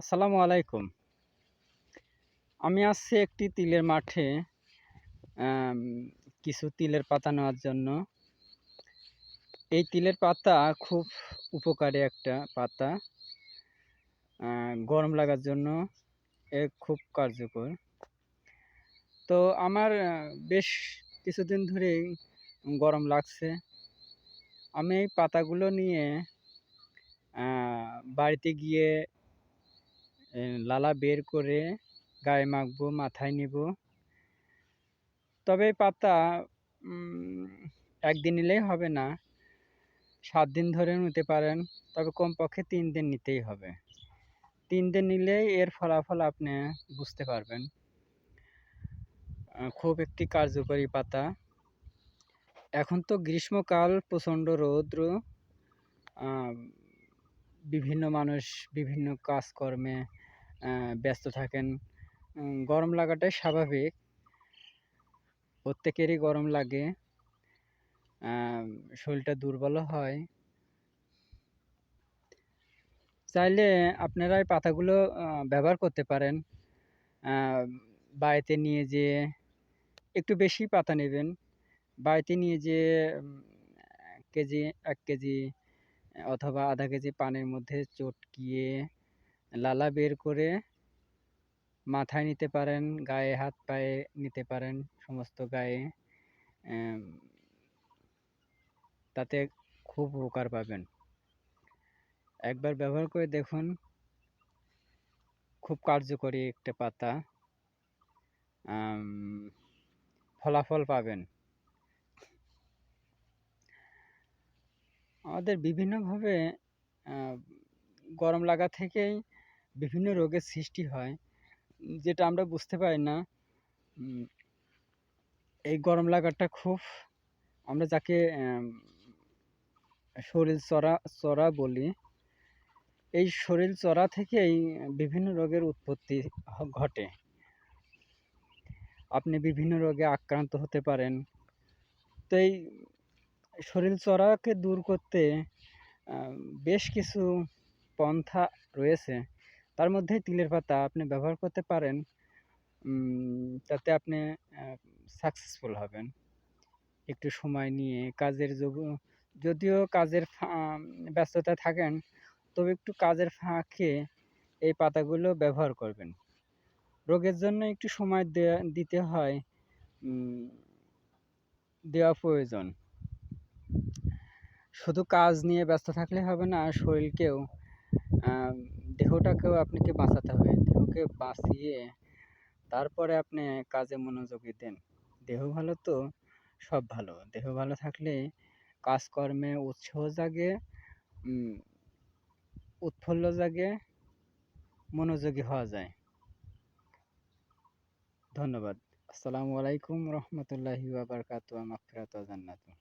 আসসালামু আলাইকুম। আমি আসছি একটি তিলের মাঠে কিছু তিলের পাতা নেওয়ার জন্য। এই তিলের পাতা খুব উপকারী একটা পাতা গরম লাগার জন্য এ খুব কার্যকর। তো আমার বেশ কিছুদিন ধরেই গরম লাগছে। আমি এই পাতাগুলো নিয়ে বাড়িতে গিয়ে লালা বের করে গায়ে মাখবো, মাথায় নিব। তবে পাতা একদিন নিলেই হবে না। সাত দিন ধরে নিতে পারেন, তবে কমপক্ষে তিন দিন নিতেই হবে। তিন দিন নিলেই এর ফলাফল আপনি বুঝতে পারবেন। খুব একটি কার্যকরী পাতা। এখন তো গ্রীষ্মকাল, প্রচণ্ড রৌদ্র। বিভিন্ন মানুষ বিভিন্ন কাজকর্মে ব্যস্ত থাকেন। গরম লাগাটাই স্বাভাবিক। প্রত্যেকেরই গরম লাগে। শরীরটা দুর্বলও হয়। চাইলে আপনারা এই পাতাগুলো ব্যবহার করতে পারেন। বাড়িতে নিয়ে যেয়ে একটু বেশি পাতা নেবেন। বাড়িতে নিয়ে এক কেজি এক কেজি অথবা আধা কেজি পানির মধ্যে চটকিয়ে লালা বের করে মাথায় নিতে পারেন, গায়ে হাত পায়ে নিতে পারেন, সমস্ত গায়ে তাতে খুব উপকার পাবেন। একবার ব্যবহার করে দেখুন, খুব কার্যকরী একটা পাতা ফলাফল পাবেন। আমাদের বিভিন্নভাবে গরম লাগা থেকেই বিভিন্ন রোগের সৃষ্টি হয়, যেটা আমরা বুঝতে পারি না। এই গরম লাগাটা খুব, আমরা যাকে শরীর চড়া চড়া বলি। এই শরীর চড়া থেকেই বিভিন্ন রোগের উৎপত্তি ঘটে। আপনি বিভিন্ন রোগে আক্রান্ত হতে পারেন। তো এই শরীর চড়াকে দূর করতে বেশ কিছু পন্থা রয়েছে। তার মধ্যে তিলের পাতা আপনি ব্যবহার করতে পারেন তাতে আপনি সাকসেসফুল হবেন। একটু সময় নিয়ে কাজের যদিও কাজের ব্যস্ততায় থাকেন, তবে একটু কাজের ফাঁকে এই পাতাগুলো ব্যবহার করবেন। রোগের জন্য একটু সময় দিতে হয় দেওয়া প্রয়োজন। শুধু কাজ নিয়ে ব্যস্ত থাকলে হবে না, শরীরকেও দেহটাকেও আপনাকে বাঁচাতে হবে। দেহকে বাঁচিয়ে তারপরে আপনি কাজে মনোযোগী দেন। দেহ ভালো তো? সব ভালো। দেহ ভালো থাকলে কাজকর্মে উৎসাহ জাগে উৎফুল্ল জাগে, মনোযোগী হওয়া যায়। ধন্যবাদ। আসসালামু আলাইকুম রহমতুল্লাহি ওয়া বারাকাতুহু। মাগফিরাত ওয়া জান্নাতুহ